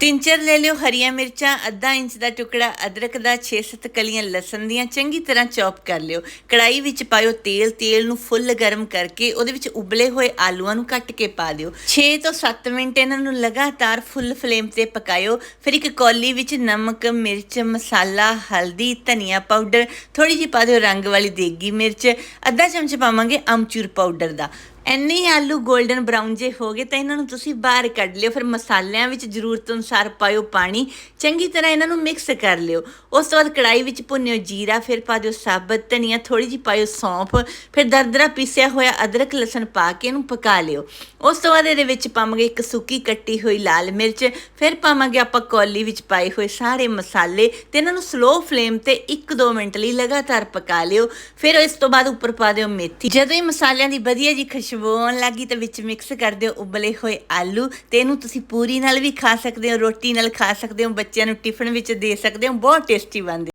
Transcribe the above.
ਤਿੰਨ ਚਾਰ ਲੈ ਲਿਓ, ਹਰੀਆਂ ਮਿਰਚਾਂ, ਅੱਧਾ ਇੰਚ ਦਾ ਟੁਕੜਾ, ਅਦਰਕ ਦਾ 6-7 ਕਲੀਆਂ ਲਸਣ ਦੀਆਂ, ਚੰਗੀ ਤਰ੍ਹਾਂ ਚੌਪ ਕਰ ਲਿਓ। ਕੜਾਈ ਵਿੱਚ ਪਾਇਓ ਤੇਲ ਤੇਲ ਨੂੰ ਫੁੱਲ ਗਰਮ ਕਰਕੇ ਉਹਦੇ ਵਿੱਚ ਉਬਲੇ ਹੋਏ ਆਲੂਆਂ ਨੂੰ ਕੱਟ ਕੇ ਪਾ ਦਿਓ। 6 ਤੋਂ 7 ਮਿੰਟ ਇਹਨਾਂ ਨੂੰ ਲਗਾਤਾਰ ਫੁੱਲ ਫਲੇਮ ਤੇ ਪਕਾਇਓ। ਫਿਰ ਇੱਕ ਕੌਲੀ ਵਿੱਚ ਨਮਕ, ਮਿਰਚ, ਮਸਾਲਾ, ਹਲਦੀ, ਧਨੀਆ ਪਾਊਡਰ ਥੋੜੀ ਜਿਹੀ ਪਾ ਦਿਓ ਰੰਗ ਵਾਲੀ ਦੇਗੀ ਮਿਰਚ। ਅੱਧਾ ਚਮਚ ਪਾਵਾਂਗੇ ਅਮਚੂਰ ਪਾਊਡਰ ਦਾ। ਇੰਨੇ ਹੀ ਆਲੂ 골ਡਨ ਬਰਾਊਨ ਜੇ ਹੋ ਗਏ ਤਾਂ ਇਹਨਾਂ ਨੂੰ ਤੁਸੀਂ ਬਾਹਰ ਕੱਢ ਲਿਓ, ਫਿਰ ਮਸਾਲਿਆਂ ਵਿੱਚ ਜ਼ਰੂਰਤ ਅਨੁਸਾਰ ਪਾਇਓ ਪਾਣੀ, ਚੰਗੀ ਤਰ੍ਹਾਂ ਇਹਨਾਂ ਨੂੰ ਮਿਕਸ ਕਰ ਲਿਓ। ਉਸ ਤੋਂ ਬਾਅਦ ਕੜਾਈ ਵਿੱਚ ਭੁੰਨਿਓ ਜੀਰਾ, ਫਿਰ ਪਾ ਦਿਓ ਸਾਬਤ ਧਨੀਆ ਥੋੜੀ ਜਿਹੀ ਪਾਇਓ ਸੌਂਫ, ਫਿਰ ਦਰਦਰਾ ਪੀਸਿਆ ਹੋਇਆ ਅਦਰਕ, ਲਸਣ ਪਾ ਕੇ ਇਹਨੂੰ ਪਕਾ ਲਿਓ। ਉਸ ਤੋਂ ਬਾਅਦ ਇਹਦੇ ਵਿੱਚ ਪਾਵਾਂਗੇ ਇੱਕ ਸੁੱਕੀ ਕੱਟੀ ਹੋਈ ਲਾਲ ਮਿਰਚ, ਫਿਰ ਪਾਵਾਂਗੇ ਆਪਾਂ ਕੌਲੀ ਵਿੱਚ ਪਾਏ ਹੋਏ ਸਾਰੇ ਮਸਾਲੇ ਤੇ ਇਹਨਾਂ ਨੂੰ ਸਲੋ ਫਲੇਮ ਤੇ 1-2 ਮਿੰਟ ਲਈ ਲਗਾਤਾਰ ਪਕਾ ਲਿਓ। ਫਿਰ ਇਸ ਤੋਂ ਬਾਅਦ ਉੱਪਰ ਪਾ ਦਿਓ ਮੇਥੀ। ਜਦੋਂ ਇਹ ਮਸਾਲਿਆਂ ਦੀ ਵਧੀਆ ਜੀ ਖੁਸ਼ਬੂ ਆਉਣ ਲੱਗੀ ਤਾਂ ਵਿੱਚ ਮਿਕਸ ਕਰ ਦਿਓ ਉਬਲੇ ਹੋਏ ਆਲੂ ਤੇ ਇਹਨੂੰ ਤੁਸੀਂ ਪੂਰੀ ਨਾਲ ਵੀ ਖਾ ਸਕਦੇ ਹੋ, ਰੋਟੀ ਨਾਲ ਖਾ ਸਕਦੇ ਹੋ, ਬੱਚਿਆਂ ਨੂੰ ਟਿਫਨ ਵਿੱਚ ਦੇ ਸਕਦੇ ਹੋ, ਬਹੁਤ ਟੇਸਟੀ ਬਣਦੇ